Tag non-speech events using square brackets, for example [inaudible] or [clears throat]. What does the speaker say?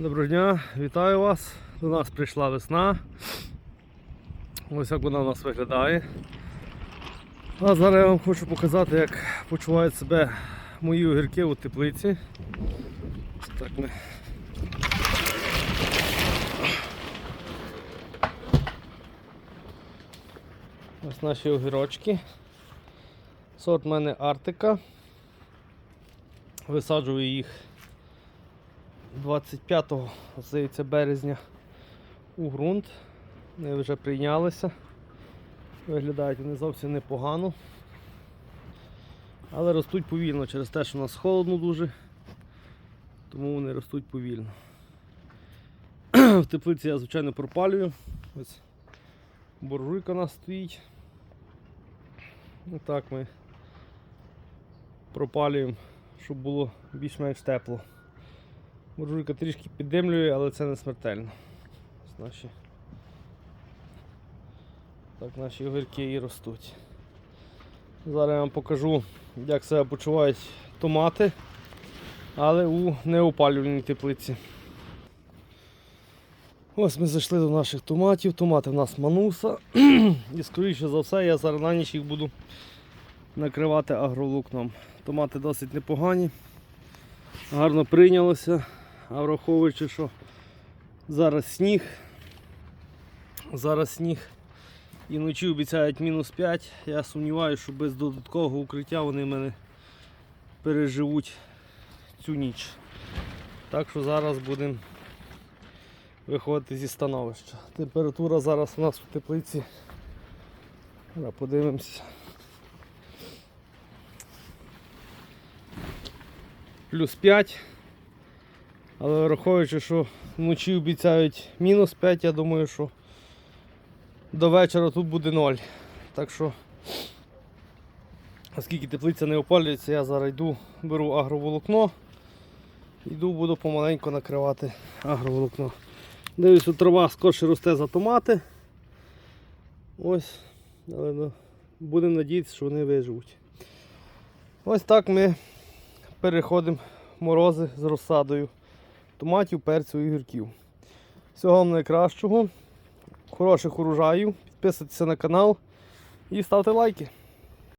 Доброго дня, вітаю вас. До нас прийшла весна. Ось як вона у нас виглядає. А зараз я вам хочу показати, як почувають себе мої огірки у теплиці. Ось Так ми. Ось наші огірочки. Сорт в мене Артика. Висаджую їх 25 здається, березня у ґрунт. Вони вже прийнялися. Виглядають вони зовсім непогано. Але ростуть повільно через те, що у нас холодно дуже, тому вони ростуть повільно. В теплиці я, звичайно, пропалюю. Ось буржуйка у нас стоїть. Отак ми пропалюємо, щоб було більш-менш тепло. Буржуйка трішки піддимлює, але це не смертельно. Наші, так наші огірки і ростуть. Зараз я вам покажу, як себе почувають томати, але у неопалювальній теплиці. Ось ми зайшли до наших томатів. Томати в нас мануса. [clears throat] І скоріше за все я зараз на ніч їх буду накривати агроволокном. Томати досить непогані, гарно прийнялося. А враховуючи, що зараз сніг, зараз сніг і вночі обіцяють мінус 5, я сумніваюся, що без додаткового укриття вони мене переживуть цю ніч. Так що зараз будемо виходити зі становища. Температура зараз у нас в теплиці. Зараз подивимося. Плюс 5. Але враховуючи, що вночі обіцяють мінус 5, я думаю, що до вечора тут буде 0. Так що, оскільки теплиця не опалюється, я зараз йду, беру агроволокно. Йду, буду помаленьку накривати агроволокно. Дивлюсь, трава скорше росте за томати. Ось, але ну, будемо надіятися, що вони виживуть. Ось так ми переходимо морози з розсадою томатів, перцю і гірків. Всього вам найкращого, хороших урожаїв, підписуйтесь на канал і ставте лайки.